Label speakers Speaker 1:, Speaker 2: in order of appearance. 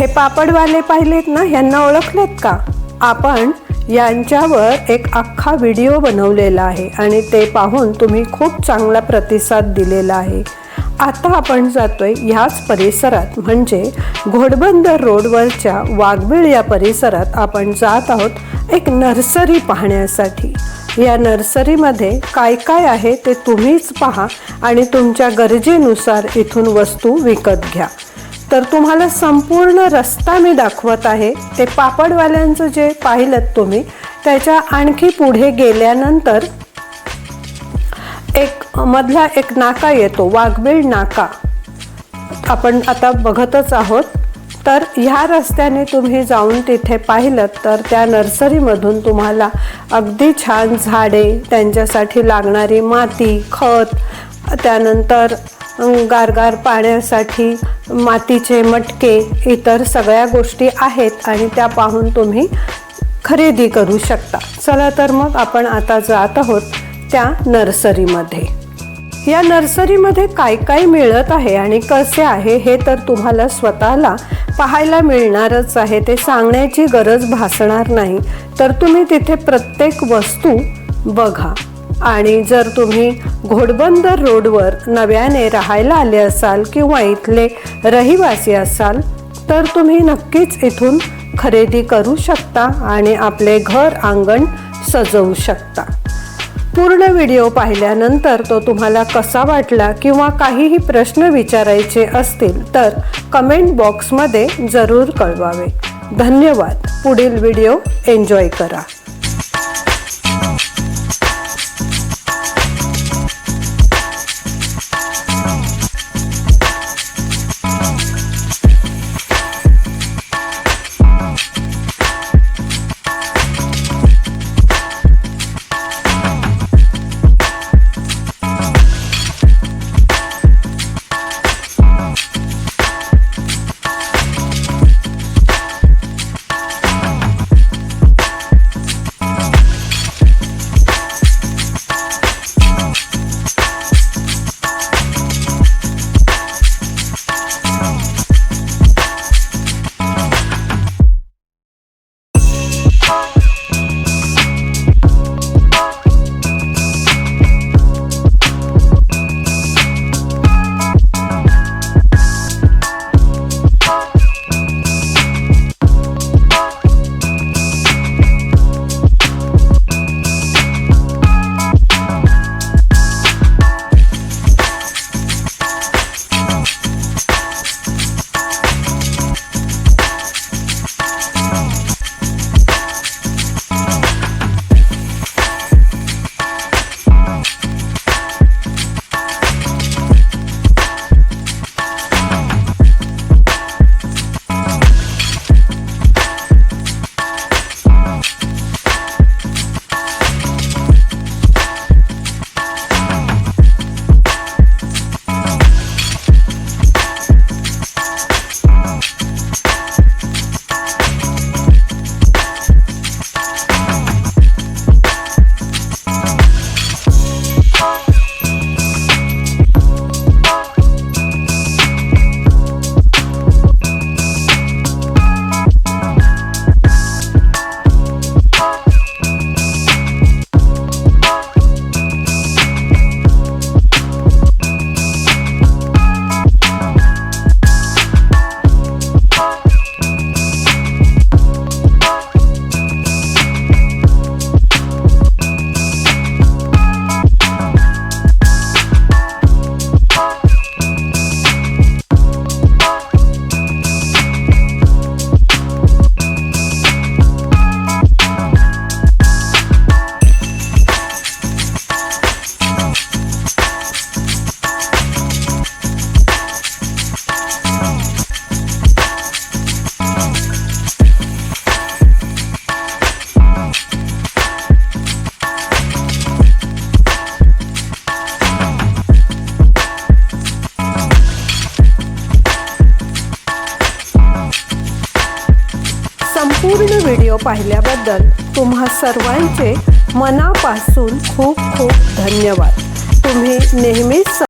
Speaker 1: हे पापडवाले पाहिलेत ना ह्यांना ओळखलेत का? आपण यांच्यावर एक अख्खा व्हिडिओ बनवलेला आहे आणि ते पाहून तुम्ही खूप चांगला प्रतिसाद दिलेला आहे. आता आपण जातोय ह्याच परिसरात म्हणजे घोडबंदर रोडवरच्या वाघबीळ या परिसरात आपण जात आहोत एक नर्सरी पाहण्यासाठी. या नर्सरीमध्ये काय काय आहे ते तुम्हीच पहा आणि तुमच्या गरजेनुसार इथून वस्तू विकत घ्या. तर तुम्हाला संपूर्ण रस्ता मी दाखवत आहे. ते पापडवाल्यांचं जे पाहिलं तुम्ही त्याच्या आणखी पुढे गेल्यानंतर एक मधला एक नाका येतो वाघबीळ नाका. आपण आता बघतच आहोत. तर ह्या रस्त्याने तुम्ही जाऊन तिथे पाहिलं तर त्या नर्सरीमधून तुम्हाला अगदी छान झाडे त्यांच्यासाठी लागणारी माती खत त्यानंतर गारगार पाण्यासाठी मातीचे मटके इतर सगळ्या गोष्टी आहेत आणि त्या पाहून तुम्ही खरेदी करू शकता. चला तर मग आपण आता जात आहोत त्या नर्सरीमध्ये. या नर्सरीमध्ये काय काय मिळत आहे आणि कसे आहे हे तर तुम्हाला स्वतःला पाहायला मिळणारच आहे. ते सांगण्याची गरज भासणार नाही. तर तुम्ही तिथे प्रत्येक वस्तू बघा. आणि जर तुम्ही घोडबंदर रोडवर नव्याने राहायला आले असाल किंवा इथले रहिवासी असाल तर तुम्ही नक्कीच इथून खरेदी करू शकता आणि आपले घर अंगण सजवू शकता. पूर्ण व्हिडिओ पाहिल्यानंतर तो तुम्हाला कसा वाटला किंवा काहीही प्रश्न विचारायचे असतील तर कमेंट बॉक्समध्ये जरूर कळवावे. धन्यवाद. पुढील व्हिडिओ एन्जॉय करा. संपूर्ण व्हिडिओ पाहिल्याबद्दल तुम्हा सर्वांचे मनापासून खूप खूप धन्यवाद. तुम्ही नेहमीच